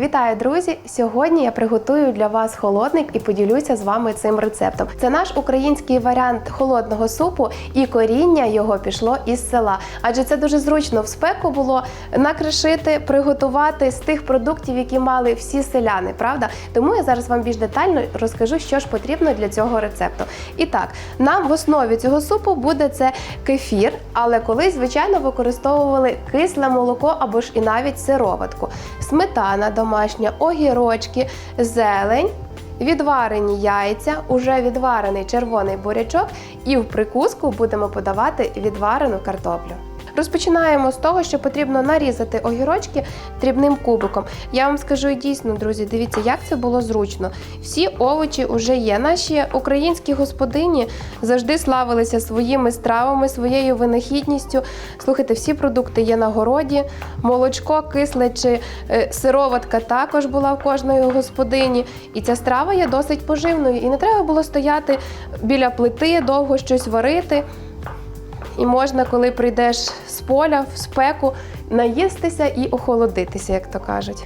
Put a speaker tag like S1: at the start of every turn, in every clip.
S1: Вітаю, друзі! Сьогодні я приготую для вас холодник і поділюся з вами цим рецептом. Це наш український варіант холодного супу, і коріння його пішло із села. Адже це дуже зручно в спеку було накришити, приготувати з тих продуктів, які мали всі селяни. Правда? Тому я зараз вам більш детально розкажу, що ж потрібно для цього рецепту. І так, нам в основі цього супу буде це кефір, але колись, звичайно, використовували кисле молоко або ж і навіть сироватку, сметана домашня, огірочки, зелень. Відварені яйця, уже відварений червоний бурячок, і в прикуску будемо подавати відварену картоплю. Розпочинаємо з того, що потрібно нарізати огірочки дрібним кубиком. Я вам скажу дійсно, друзі, дивіться, як це було зручно. Всі овочі вже є. Наші українські господині завжди славилися своїми стравами, своєю винахідністю. Слухайте, всі продукти є на городі, молочко, кисле чи е, сироватка також була в кожної господині. І ця страва є досить поживною. І не треба було стояти біля плити, довго щось варити. І можна, коли прийдеш з поля в спеку, наїстися і охолодитися, як то кажуть.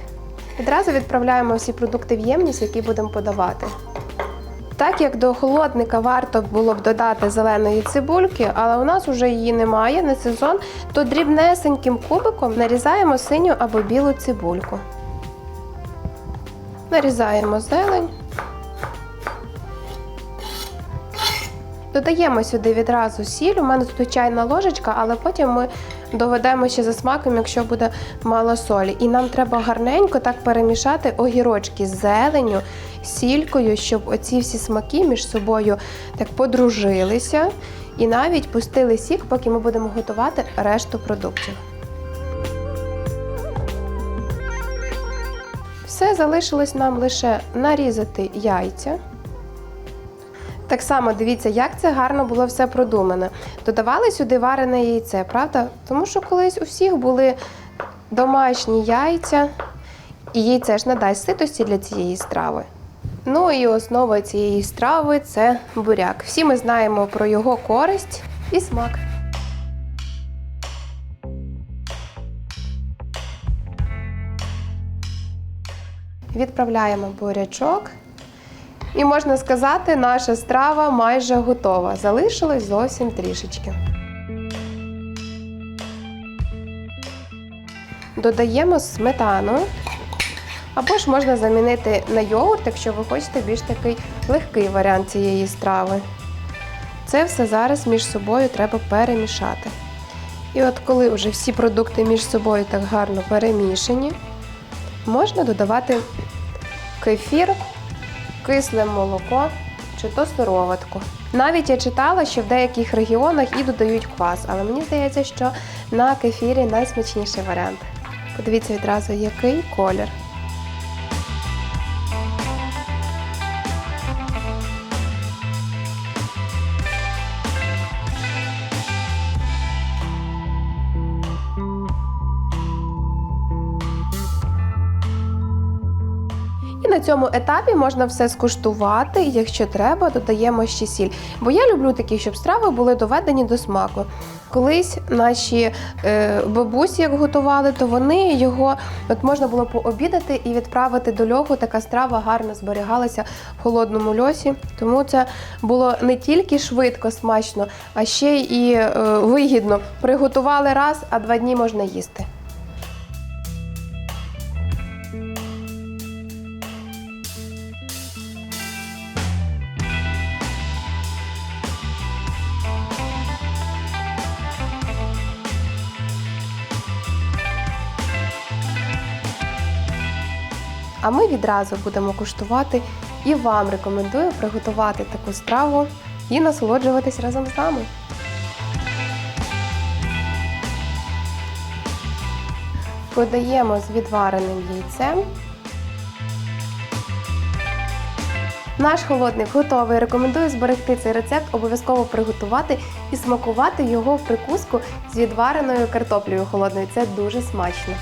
S1: Відразу відправляємо всі продукти в ємність, які будемо подавати. Так як до холодника варто було б додати зеленої цибульки, але у нас вже її немає, не сезон, то дрібнесеньким кубиком нарізаємо синю або білу цибульку. Нарізаємо зелень. Додаємо сюди відразу сіль. У мене тут чайна ложечка, але потім ми доведемо ще за смаком, якщо буде мало солі. І нам треба гарненько так перемішати огірочки з зеленю, сількою, щоб оці всі смаки між собою так подружилися і навіть пустили сік, поки ми будемо готувати решту продуктів. Все залишилось нам лише нарізати яйця. Так само дивіться, як це гарно було все продумано. Додавали сюди варене яйце, правда? Тому що колись у всіх були домашні яйця, і яйце ж надасть ситості для цієї страви. Ну і основа цієї страви це буряк. Всі ми знаємо про його користь і смак. Відправляємо бурячок. І можна сказати, наша страва майже готова. Залишилось зовсім трішечки. Додаємо сметану. Або ж можна замінити на йогурт, якщо ви хочете більш такий легкий варіант цієї страви. Це все зараз між собою треба перемішати. І от коли вже всі продукти між собою так гарно перемішані, можна додавати кефір кисле молоко чи то сироватку. Навіть я читала, що в деяких регіонах і додають квас, але мені здається, що на кефірі найсмачніший варіант. Подивіться відразу, який колір. На цьому етапі можна все скуштувати. Якщо треба, додаємо ще сіль. Бо я люблю такі, щоб страви були доведені до смаку. Колись наші е, бабусі, як готували, то вони його от можна було пообідати і відправити до льоху. Така страва гарно зберігалася в холодному льосі. Тому це було не тільки швидко, смачно, а ще і е, вигідно. Приготували раз, а два дні можна їсти. А ми відразу будемо куштувати і вам рекомендую приготувати таку страву і насолоджуватись разом з нами. Подаємо з відвареним яйцем. Наш холодник готовий. Рекомендую зберегти цей рецепт, обов'язково приготувати і смакувати його в прикуску з відвареною картоплею холодною. Це дуже смачно.